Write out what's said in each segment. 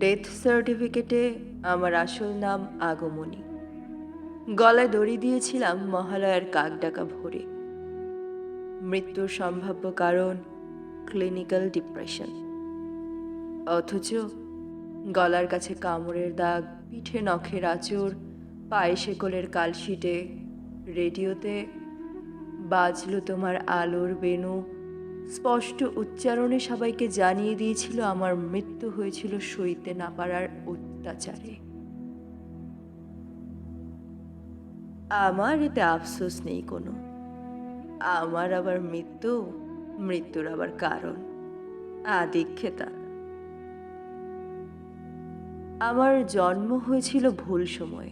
Death সার্টিফিকেটে আমার আসল নাম আগমনী। গলায় দড়ি দিয়েছিলাম মহালয়ার কাকডাকা ভরে। মৃত্যুর সম্ভাব্য কারণ ক্লিনিক্যাল ডিপ্রেশন অথচ গলার কাছে কামড়ের দাগ, পিঠে নখের আঁচড়, পায়ে শেকলের কালশিটে, রেডিওতে বাজলো তোমার আলোর বেনু স্পষ্ট উচ্চারণে সবাইকে জানিয়ে দিয়েছিল, আমার মৃত্যু হয়েছিল সইতে না পারার অত্যাচারে। আমার এতে আফসোস নেই কোনো। আমার আবার মৃত্যু, মৃত্যুর আবার কারণ, আদিক্ষেতা। আমার জন্ম হয়েছিল ভুল সময়ে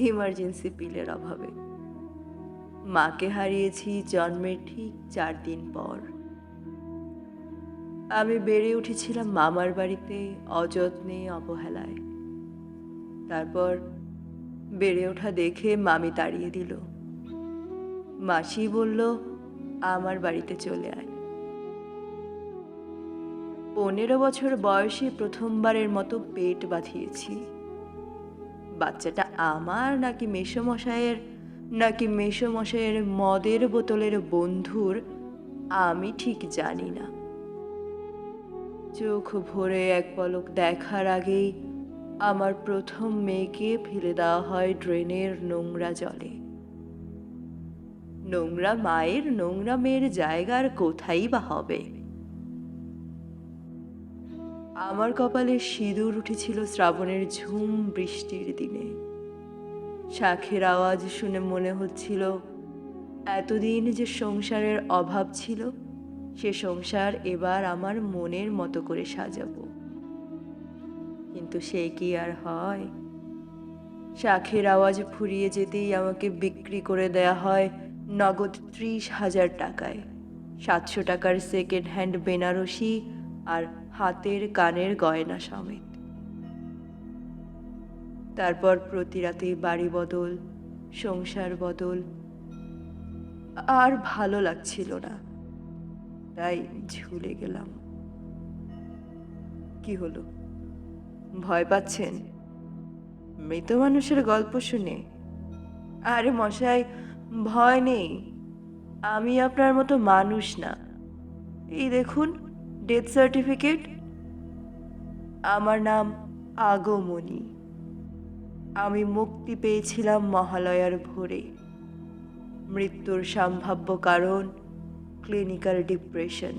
ইমার্জেন্সি পিলের অভাবে। মাকে হারিয়েছি জন্মের ঠিক চার দিন পর। আমি বেড়ে উঠেছিলাম মামার বাড়িতে অযত্নে, অবহেলায়। তারপর বেড়ে ওঠা দেখে মামি তাড়িয়ে দিল। মাসি বলল, আমার বাড়িতে চলে আয়। পনেরো বছর বয়সে প্রথমবারের মতো পেট বাঁধিয়েছি। বাচ্চাটা আমার নাকি মেসমশাইয়ের নাকি মেসমশাইয়ের মদের বোতলের বন্ধুর, আমি ঠিক জানি না। চোখ ভরে এক পলক দেখার আগেই আমার প্রথম মেয়েকে ফেলে দেওয়া হয় ড্রেনের নোংরা জলে। নোংরা মায়ের নোংরা মেয়ের জায়গার কোথায় বা হবে? আমার কপালে সিঁদুর উঠেছিল শ্রাবণের ঝুম বৃষ্টির দিনে। শাখের আওয়াজ শুনে মনে হচ্ছিল, এতদিন যে সংসারের অভাব ছিল সে সংসার এবার আমার মনের মতো করে সাজাবো। কিন্তু সে কি আর হয়? শাখের আওয়াজ ফুরিয়ে যেতেই আমাকে বিক্রি করে দেয়া হয় নগদ ত্রিশ হাজার টাকায়। সাতশো টাকার সেকেন্ড হ্যান্ড বেনারসি আর হাতের কানের গয়না সমেত। তারপর প্রতি রাতে বাড়ি বদল, সংসার বদল। আর ভালো লাগছিল না। তাই ঝুলে গেলাম। কি হলো? ভয় পাচ্ছেন? মৃত মানুষের গল্প শুনে? আরে মশাই, ভয় নেই। আমি আপনার মতো মানুষ না। এই দেখুন ডেথ সার্টিফিকেট আমার নাম আগমনী। আমি মুক্তি পেয়েছিলাম মহালয়ার ভোরে। মৃত্যুর সম্ভাব্য কারণ ক্লিনিক্যাল ডিপ্রেশন